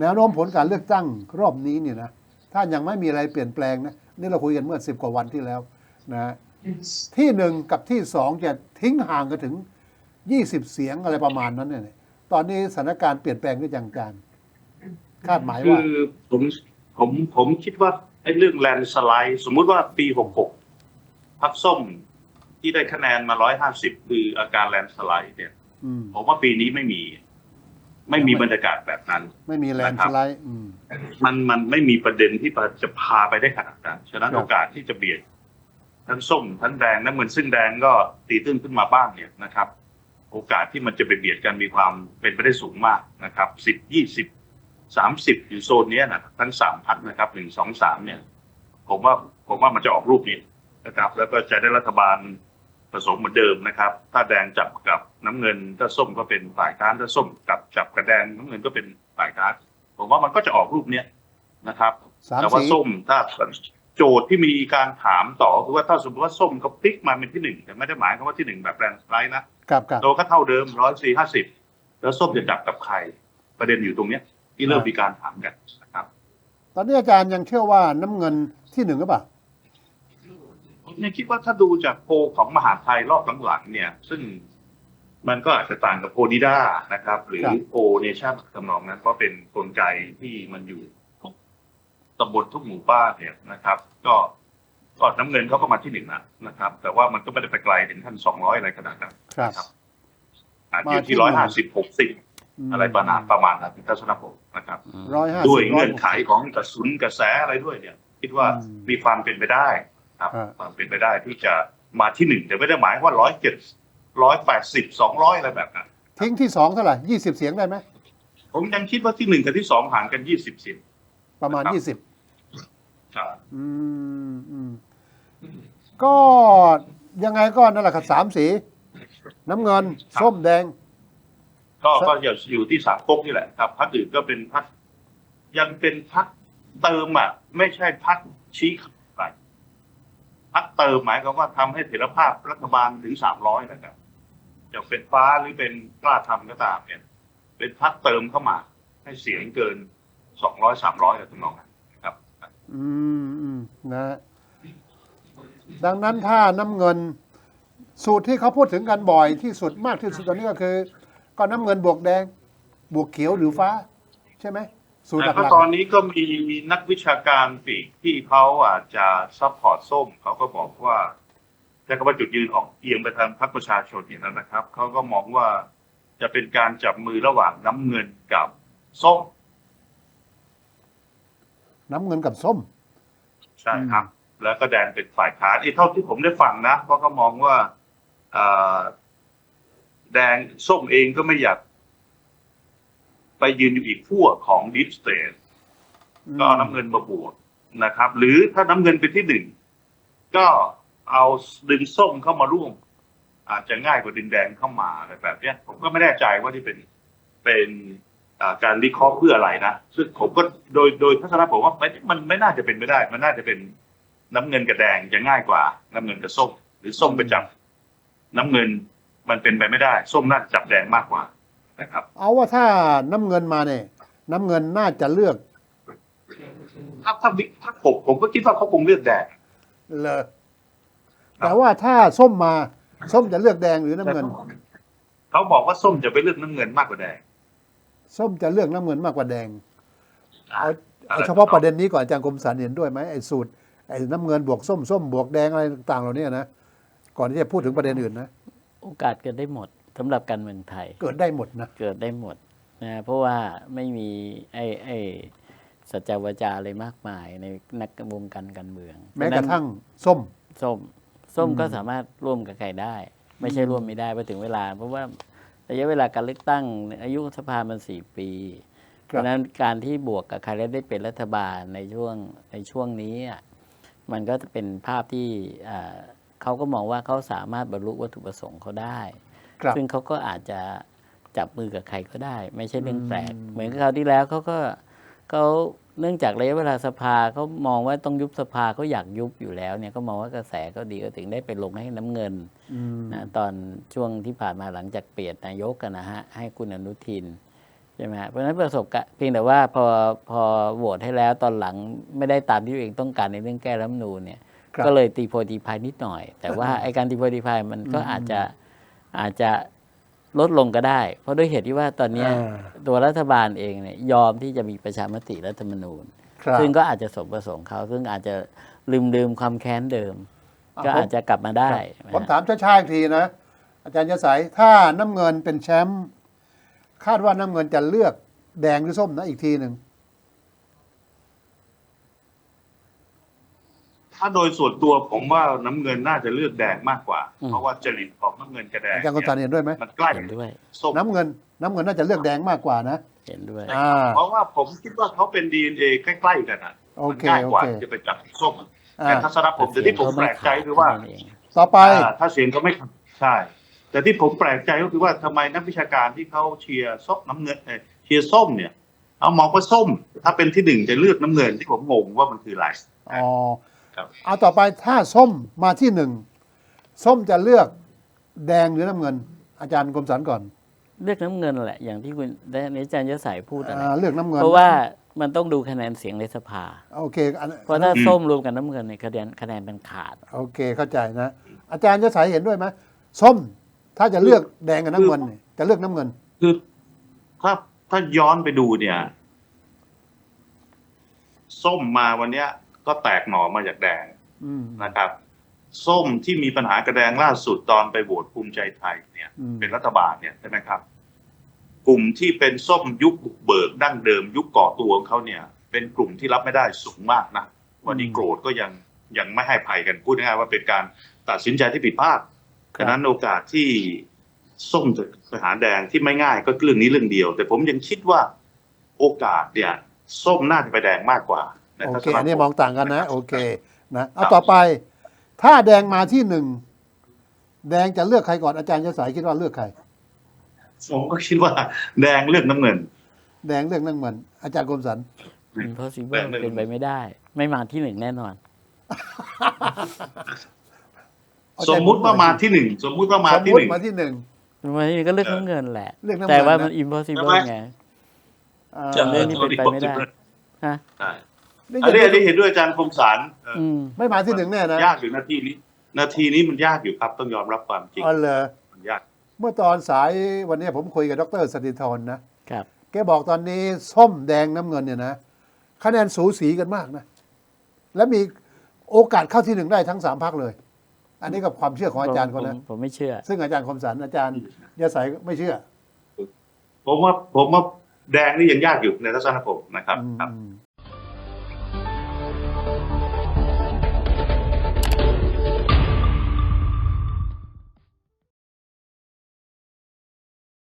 แนวโน้มผลการเลือกตั้งรอบนี้เนี่ยนะถ้ายังไม่มีอะไรเปลี่ยนแปลงนะนี่เราคุยกันเมื่อสิบกว่าวันที่แล้วนะที่หนึ่งกับที่สองจะทิ้งห่างกันถึงยี่สิบเสียงอะไรประมาณนั้นเนี่ยตอนนี้สถานการณ์เปลี่ยนแปลงด้วยจังการ คาดหมายคืว่าอผมผมผมคิดว่าไอ้เรื่องแลนสไลด์ สมมุติว่าปีหกหกพักส้มที่ได้คะแนนมาร้อยห้าสิบคืออาการแลนสไลด์เนี่ยอืมผมว่าปีนี้ไม่มี ไม่มีบรรยากาศแบบนั้น ไม่มีแลนด์สไลด์อืมมันมันไม่มีประเด็นที่จะพาไปได้ขนาดนั้นฉะนั้นครับโอกาสที่จะเบียดทั้งส้มทั้งแดงน้ำเงินซึ่งแดงก็ตีตื้นขึ้นมาบ้างเนี่ยนะครับ โอกาสที่มันจะไปเบียดกันมีความเป็นไปได้สูงมากนะครับสิบยี่สิบสามสิบอยู่โซนเนี้ยนะทั้งสามพันนะครับหนึ่งสองสามเนี่ย ผมว่าผมว่ามันจะออกรูปนี้นะครับแล้วก็จะได้รัฐบาล ผสมเหมือนเดิมนะครับ ถ้าแดงจับกับน้ำเงิน ถ้าส้มก็เป็นฝ่ายค้าน ถ้าส้มกับจับกับแดงน้ำเงินก็เป็นฝ่ายค้าน ผมว่ามันก็จะออกรูปเนี้ยนะครับสามแต่ว่าสีส้มถ้าโจทย์ที่มีการถามต่อคือว่าถ้าสมมติว่าส้มเขาพลิกมาเป็นที่หนึ่งแต่ไม่ได้หมายความว่าที่หนึ่งแบบแรงสไลด์นะครับครับโตก็เท่าเดิมร้อยสี่ห้าสิบแล้วส้มจะจับกับใคร ประเด็นอยู่ตรงเนี้ยที่เริ่มมีการถามกันนะครับ ตอนนี้อาจารย์ยังเชื่อว่าน้ำเงินที่หนึ่งหรือเปล่า ผมยังคิดว่าถ้าดูจากโพลของมหาไทยรอบหลังๆเนี่ย ซึ่งมันก็อาจจะต่างกับโพลนิด้านะครับ หรือครับโพลเนชั่นทำนองนั้นเพราะเป็นกลไกที่มันอยู่ทุกตำบลทุกหมู่บ้านเนี่ยนะครับ ก็ก็น้ำเงินเขาก็มาที่หนึ่งนะนะครับ แต่ว่ามันก็ไม่ได้ไปไกลถึงขั้นสองร้อยอะไรขนาดนั้นครับครับอาจจะอมายู่ที่ที่ร้อยห้าสิบหกสิบมอะไรประมาณประมาณนั้นทัศนคตินะครับร้อยห้าด้วยสิบร้อเงื่ยอนไขของกระสุนกระแสอะไรด้วยเนี่ย คิดว่าอืมมีความเป็นไปได้ ครับอ่าความเป็นไปได้ที่จะมาที่หนึ่งแต่ไม่ได้หมายว่าร้อยเจ็ดร้อยแปดสิบสองร้อยอะไรแบบนั้นทิ้งที่สองเท่าไหร่ยี่สิบเสียงได้ไหมผมยังคิดว่าที่หนึ่งกับที่สองห่างกันยี่สิบเสียงประมาณครับยี่สิบครับอืมอืมก็ยังไงก็นั่นแหละครับสามสี น้ำเงิน ส้มแดง ก็ก็อย่าอยู่ที่สามก๊กนี่แหละครับพักอื่นก็เป็นพักยังเป็นพักเติมอะ ไม่ใช่พักชี้ไป พักเติมหมายความว่าทำให้เถรภาพรัฐบาลถึงสามร้อยนะครับจะเป็นฟ้าหรือเป็นกล้าทำก็ตามเนี่ย เป็นพักเติมเข้ามา ให้เสียงเกินสองร้อยสามร้อยอะไรทำนองนั้นนะครับ อืมอืมนะ ดังนั้นถ้าน้ำเงิน สูตรที่เขาพูดถึงกันบ่อยที่สุดมากที่สุดตอนนี้ก็คือ ก็น้ำเงินบวกแดง บวกเขียวหรือฟ้า ใช่ไหม สูตรหแต่ก็ลักตอนนี้ก็มีนักวิชาการปีกที่เขาอาจจะซัพพอร์ตส้มเขาก็บอกว่าแต่ก็ว่าจุดยืนออกเอียงไปทางพรรคประชาชนอย่างนั้นนะครับเขาก็มองว่าจะเป็นการจับมือระหว่างน้ำเงินกับส้มๆน้ำเงินกับส้ม ใช่ครับ แล้วก็แดงเป็นฝ่ายค้านไอ้เท่าที่ผมได้ฟังนะเพราะเขามองว่าเอ่อแดงส้มเองก็ไม่อยาก ไปยืนอยู่อีกขั้วของดิสเตทก็เอาน้ำเงินมาบวกนะครับ หรือถ้าน้ำเงินเป็นที่หนึ่งก็เอาดึงส้มเข้ามาร่วม อาจจะง่ายกว่าดึงแดงเข้ามาอะไรแบบเนี้ย ผมก็ไม่แน่ใจว่าที่เป็นเป็นอ่าการวิเคราะห์เพื่ออะไรนะซึ่งผมก็โดยโดยทัศนะผมว่าไม่มันไม่น่าจะเป็นไปได้ มันน่าจะเป็นน้ำเงินกับแดงจะง่ายกว่า น้ำเงินกับส้ม หรือส้มไปจับน้ำเงินมันเป็นไปไม่ได้ ส้มน่าจะจับแดงมากกว่า นะครับ เอาว่าถ้าน้ำเงินมาเนี่ยน้ำเงินน่าจะเลือกถ้าถ้าวิถ้าผมผมก็คิดว่าเขาคงเลือกแดง เลยแต่ว่าถ้าส้มมาส้มจะเลือกแดงหรือน้ำเงิน เขาบอกว่าส้มจะไปเลือกน้ำเงินมากกว่าแดง ส้มจะเลือกน้ำเงินมากกว่าแดงเอาอเอาเฉพาะประเด็นนี้ก่อนอาจารย์คมสันเห็นด้วยไหมไอ้สูตรไอ้น้ำเงินบวกส้มส้มบวกแดงอะไรต่างๆเหล่านี้นะก่อนที่จะพูดถึงประเด็นอื่นนะ โอกาสเกิดได้หมด สำหรับการเมืองไทย เกิดได้หมดนะ เกิดได้หมดนะเพราะว่าไม่มีไอ้ไอ้สัจจวาจาอะไรมากมายในนักวงการการเมือง แม้กระทั่งส้ม ส้ม ส้มอืมก็สามารถร่วมกับใครได้ ไม่ใช่ร่วมไม่ได้พอถึงเวลา เพราะว่าระยะเวลาการเลือกตั้ง อายุสภามันสี่ปีเพครัราะบฉะนั้นการที่บวกกับใครแล้วได้เป็นรัฐบาลในช่วงในช่วงนี้อะมันก็จะเป็นภาพที่อ่าเขาก็มองว่าเขาสามารถบรรลุวัตถุประสงค์เขาได้ครับ ซึ่งเขาก็อาจจะจับมือกับใครก็ได้ ไม่ใช่เรื่องแปลกอืมเหมือนกับคราวที่แล้วเขาก็เขาเนื่องจากระยะเวลาสภาเขามองว่าต้องยุบสภาเขาอยากยุบอยู่แล้วเนี่ยก็มองว่ากระแสก็ดีก็ถึงได้ไปลงให้น้ำเงินอืมนะตอนช่วงที่ผ่านมาหลังจากเปลี่ยนนายกกันนะฮะให้คุณอนุทินใช่ไหมฮะเพราะฉะนั้นประสบการณ์เพียงแต่ว่าพอพอโหวตให้แล้วตอนหลังไม่ได้ตามที่ตัวเองต้องการในเรื่องแก้รัฐธรรมนูญเนี่ยครับก็เลยตีโพตีพายนิดหน่อย แต่ว่าไอการตีโพตีพายมันก็อืมอาจจะ อาจจะลดลงก็ได้ เพราะด้วยเหตุที่ว่าตอนเนี้ยอ่าตัวรัฐบาลเองเนี่ยยอมที่จะมีประชามติรัฐธรรมนูญครับซึ่งก็อาจจะสมประสงค์เขา ซึ่งอาจจะลืมลืมความแค้นเดิมอะก็ผมอาจจะกลับมาได้ ผมนะถามช้าๆอีกทีนะ อาจารย์ยศยถ้าน้ำเงินเป็นแชมป์คาดว่าน้ำเงินจะเลือกแดงหรือส้มนะอีกทีหนึ่ง ถ้าโดยส่วนตัวผมว่าน้ำเงินน่าจะเลือกแดงมากกว่าเพราะว่าจริตของน้ำเงินกับแดงอาจารย์กฤษณเห็นด้วยไหมมันใกล้เห็นด้วย ส้มน้ำเงิน น้ำเงินน่าจะเลือกแดงมากกว่านะเห็นด้วย อ่าเพราะว่าผมคิดว่าเขาเป็น DNA ใกล้ๆกันอะโอมันเคง่ายกว่าโอเคที่จะไปจับส้มอะอ่าแต่ถ้าสำหรับผมแต่ที่ผมแปลกใจคือว่า ต่อไป อ่าถ้าเสียงเขาไม่ใช่ แต่ที่ผมแปลกใจก็คือว่าทำไมนักวิชาการที่เขาเชียร์ส้มน้ำเงินเอ่อเชียร์ส้มเนี่ย เอามองว่าส้ม ถ้าเป็นที่หนึ่งจะเลือกน้ำเงินที่ผมงงว่ามันคืออะไร อ๋อ ครับ เอาต่อไปถ้าส้มมาที่หนึ่งส้มจะเลือกแดงหรือน้ำเงิน อาจารย์กรมสรรก่อนเลือกน้ำเงินแหละ อย่างที่คุณได้อาจารย์ยศใสพูดนะอ่าเลือกน้ำเงินเพราะว่ามันต้องดูคะแนนเสียงในสภา โอเคอันเพราะถ้าส้มรวมกับน้ำเงินเนี่ยคะแนนคะแนนมันขาด โอเคเข้าใจนะ อาจารย์จะสายเห็นด้วยไหมส้มถ้าจะเลือกแดงกับน้ำเงินเนี่ยจะเลือกน้ำเงิน คือถ้าถ้าย้อนไปดูเนี่ย ส้มมาวันเนี้ย ก็แตกหน่อมาจากแดงอืมนะครับ ส้มที่มีปัญหากระแดงล่าสุดตอนไปโหวตภูมิใจไทยเนี่ยอืมเป็นรัฐบาลเนี่ยใช่ไหมครับกลุ่มที่เป็นส้มยุคบุกเบิกดั้งเดิม ยุคก่อตัวของเขาเนี่ย เป็นกลุ่มที่รับไม่ได้สูงมากนะวันนี้โกรธก็ยังยังไม่ให้ภัยกันพูดง่ายๆว่าเป็นการตัดสินใจที่ผิดพลาดครับฉะนั้นโอกาสที่ส้มจะไปหาแดงที่ไม่ง่ายก็เรื่องนี้เรื่องเดียว แต่ผมยังคิดว่าโอกาสเนี่ย ส้มน่าจะไปแดงมากกว่าใน โอทัศเคนะอันนี้ผมมองต่างกันนะ โอเคนะเอาครับต่อไป ถ้าแดงมาที่หนึ่งแดงจะเลือกใครก่อนอาจารย์จะสายคิดว่าเลือกใครผมก็คิดว่า แดงเลือกน้ำเงิน แดงเลือกน้ำเงิน อาจารย์กรมสรร impossible แบบหนึ่งเป็นไปไม่ได้ ไม่มาที่หนึ่งแน่นอน เอาสใจมมุติว่ามาที่หนึ่งสมมุติว่ามาสมที่มุหตินึ่งมาที่หนึ่งมาที่หนึ่งก็เลือกเออน้ำเงินแหละ เลือกน้ำเงินแต่ว่านะมัน impossible ใช่ไหม ไงอ่าจะเรื่องนี้เป็นไปไม่ได้ ฮะ ใช่นี่ อันนี้จะอันนี้เห็นด้วยอาจารย์คมสารเออออืมไม่มาที่หนึ่งแน่นะยากอยู่นาทีนี้ นาทีนี้มันยากอยู่ครับ ต้องยอมรับความจริงอ๋อเหรอมันยาก เมื่อตอนสายวันนี้ผมคุยกับดรสติธรนะครับ แกบอกตอนนี้ส้มแดงน้ำเงินเนี่ยนะคะแนนสูสีกันมากนะ และมีโอกาสเข้าที่หนึ่งได้ทั้งสามพักเลย อันนี้กับความเชื่อของอาจารย์ผเขามนะผมไม่เชื่อ ซึ่งอาจารย์คมสันอาจารย์ยศสายไม่เชื่อผมว่าผมว่าแดงนี่ยังยากอยู่ในทัศนคตินะครับ อืมครับอืม